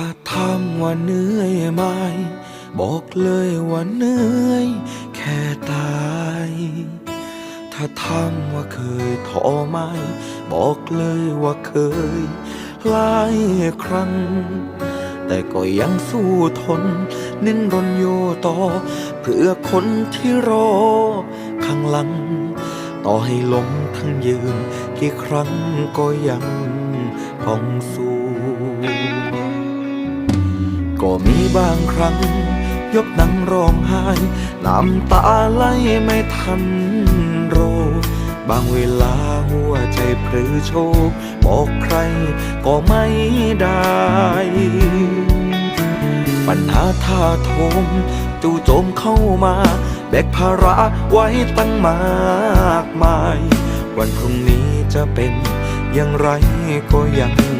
ถ้าถามว่าเหนื่อยไหม บอกเลยว่าเหนื่อย แค่ตาย ถ้าถามว่าเคยท้อไหม บอกเลยว่าเคยหลายครั้ง แต่ก็ยังสู้ทน นิ้นรนอยู่ต่อ เพื่อคนที่รอ ข้างหลัง ต่อให้ล้มทั้งยืน กี่ครั้งก็ยังต้องสู้ ก็มีบางครั้ง ยกนั่งร้องไห้ น้ำตาไหลไม่ทันโร บางเวลาหัวใจพรือโชกบอกใครก็ไม่ได้ ปัญหาท่าโทมจู่โจมเข้ามา แบกภาระไว้ตั้งมากมาย วันพรุ่งนี้จะเป็นอย่างไรก็ยัง